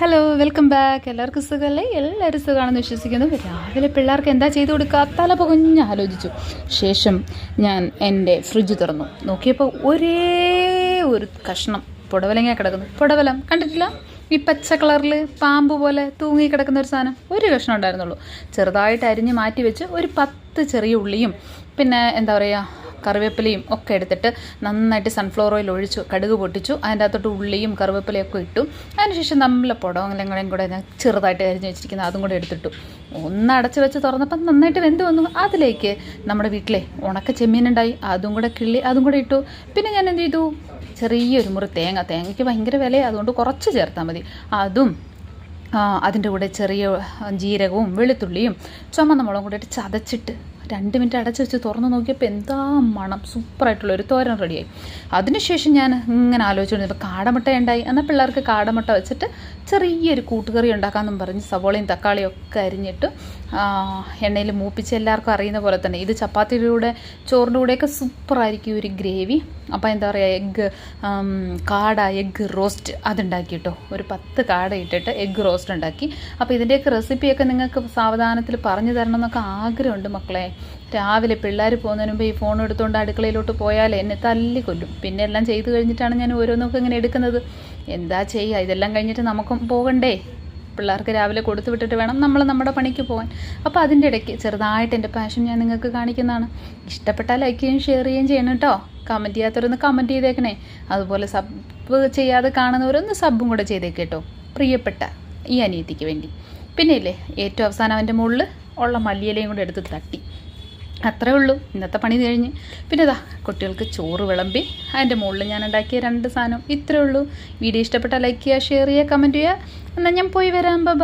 Hello welcome back എല്ലാവർക്കും സുഖമല്ലേ എല്ലാവരും സുഖമാണെന്ന് വിശ്വസിക്കുന്നു. രാവിലെ പിള്ളേർക്ക് എന്താ ചെയ്തു കൊടുക്കുക തല പുകഞ്ഞ് ആലോചിച്ചു. ശേഷം ഞാൻ എന്റെ ഫ്രിഡ്ജ് തുറന്നു. നോക്കിയപ്പോൾ ഒരേ ഒരു കഷ്ണം പുടവലങ്ങ കിടക്കുന്നു. പുടവലം കണ്ടിട്ടില്ല? ഈ പച്ച കളറിൽ പാമ്പ് പോലെ തൂങ്ങി കിടക്കുന്ന ഒരു സാധനം. ഒരു കഷ്ണം ഉണ്ടായിരുന്നുള്ളൂ. ചെറുതായിട്ട് അരിഞ്ഞ് മാറ്റി വെച്ച് ഒരു പത്ത് ചെറിയ ഉള്ളിയും പിന്നെ എന്താ പറയുക കറിവേപ്പിലയും ഒക്കെ എടുത്തിട്ട് നന്നായിട്ട് സൺഫ്ലവർ ഓയിൽ ഒഴിച്ചു കടുക് പൊട്ടിച്ചു. അതിന്റെ അകത്തോട്ട് ഉള്ളിയും കറിവേപ്പിലയും ഒക്കെ ഇട്ടു. അതിനുശേഷം നമ്മളെ അങ്ങനെ കൂടെ ഞാൻ ചെറുതായിട്ട് അരിഞ്ഞു വെച്ചിരിക്കുന്നത് അതും കൂടെ എടുത്തിട്ടു. ഒന്ന് അടച്ച് വെച്ച് തുറന്നപ്പം നന്നായിട്ട് വെന്ത് വന്നു. അതിലേക്ക് നമ്മുടെ വീട്ടിലെ ഉണക്ക ചെമ്മീനുണ്ടായി അതും കൂടെ കിള്ളി അതും കൂടെ ഇട്ടു. പിന്നെ ഞാൻ എന്ത് ചെയ്തു? ചെറിയൊരു മുറി തേങ്ങ. തേങ്ങയ്ക്ക് ഭയങ്കര വിലയാണ് അതുകൊണ്ട് കുറച്ച് ചേർത്താൽ മതി. അതും അതിന്റെ കൂടെ ചെറിയ ജീരകവും വെളുത്തുള്ളിയും ചുമന്ന മുളകും കൂടെ ഇട്ട് ചതച്ചിട്ട് രണ്ട് മിനിറ്റ് അടച്ച് വെച്ച് തുറന്ന് നോക്കിയപ്പോൾ എന്താ മണം. സൂപ്പറായിട്ടുള്ള ഒരു തോരൻ റെഡിയായി. അതിനുശേഷം ഞാൻ ഇങ്ങനെ ആലോചിച്ചുകൊണ്ടിരുന്നപ്പോൾ കാടമുട്ട ഉണ്ടായി. എന്നാൽ പിള്ളേർക്ക് കാടമുട്ട വെച്ചിട്ട് ചെറിയൊരു കൂട്ടുകറി ഉണ്ടാക്കാമെന്നും പറഞ്ഞ് സവോളയും തക്കാളിയും ഒക്കെ അരിഞ്ഞിട്ട് എണ്ണയിൽ മൂപ്പിച്ച് എല്ലാവർക്കും അറിയുന്ന പോലെ തന്നെ ഇത് ചപ്പാത്തിയുടെ കൂടെ ചോറിന്റെ കൂടെയൊക്കെ സൂപ്പറായിരിക്കും ഒരു ഗ്രേവി. അപ്പോൾ എന്താ പറയുക എഗ്ഗ് കാട എഗ്ഗ് റോസ്റ്റ് അതുണ്ടാക്കി കേട്ടോ ഒരു പത്ത് കാട ഇട്ടിട്ട് എഗ്ഗ് റോസ്റ്റ് ഉണ്ടാക്കി. അപ്പോൾ ഇതിന്റെയൊക്കെ റെസിപ്പിയൊക്കെ നിങ്ങൾക്ക് സാവധാനത്തിൽ പറഞ്ഞു തരണം എന്നൊക്കെ ആഗ്രഹമുണ്ട് മക്കളെ. രാവിലെ പിള്ളേർ പോകുന്നതിന് മുമ്പ് ഈ ഫോൺ എടുത്തുകൊണ്ട് അടുക്കളയിലോട്ട് പോയാൽ എന്നെ തല്ലി കൊല്ലും. പിന്നെ എല്ലാം ചെയ്തു കഴിഞ്ഞിട്ടാണ് ഞാൻ ഓരോന്നൊക്കെ ഇങ്ങനെ എടുക്കുന്നത്. എന്താ ചെയ്യുക ഇതെല്ലാം കഴിഞ്ഞിട്ട് നമുക്കും പോകണ്ടേ? പിള്ളേർക്ക് രാവിലെ കൊടുത്തു വിട്ടിട്ട് വേണം നമ്മൾ നമ്മുടെ പണിക്ക് പോകാൻ അപ്പോൾ അതിന്റെ ഇടയ്ക്ക് ചെറുതായിട്ട് എന്റെ പാഷൻ ഞാൻ നിങ്ങൾക്ക് കാണിക്കുന്നതാണ്. ഇഷ്ടപ്പെട്ടാൽ ലൈക്ക് ചെയ്യുകയും ഷെയർ ചെയ്യുകയും ചെയ്യണം കേട്ടോ കമന്റ് ചെയ്യാത്തവരൊന്ന് കമന്റ് ചെയ്തേക്കണേ. അതുപോലെ സബ് ചെയ്യാതെ കാണുന്നവരൊന്ന് സബും കൂടെ ചെയ്തേക്കേട്ടോ പ്രിയപ്പെട്ട ഈ അനിയത്തിക്ക് വേണ്ടി. പിന്നെ ഇല്ലേ ഏറ്റവും അവസാനം അവന്റെ മുകളിൽ ഉള്ള മല്ലിയിലയും കൂടെ എടുത്ത് തട്ടി. അത്രേ ഉള്ളൂ. ഇന്നത്തെ പണി കഴിഞ്ഞ്. പിന്നെ ഇതാ കുട്ടികൾക്ക് ചോറ് വിളമ്പി അതിന്റെ മുകളിൽ ഞാൻ ഉണ്ടാക്കിയ രണ്ട് സാധനം. ഇത്രേ ഉള്ളൂ. വീഡിയോ ഇഷ്ടപ്പെട്ടാൽ ലൈക്ക് ചെയ്യുക ഷെയർ ചെയ്യുക കമന്റ് ചെയ്യുക. എന്നാൽ ഞാൻ പോയി വരാം. ബൈ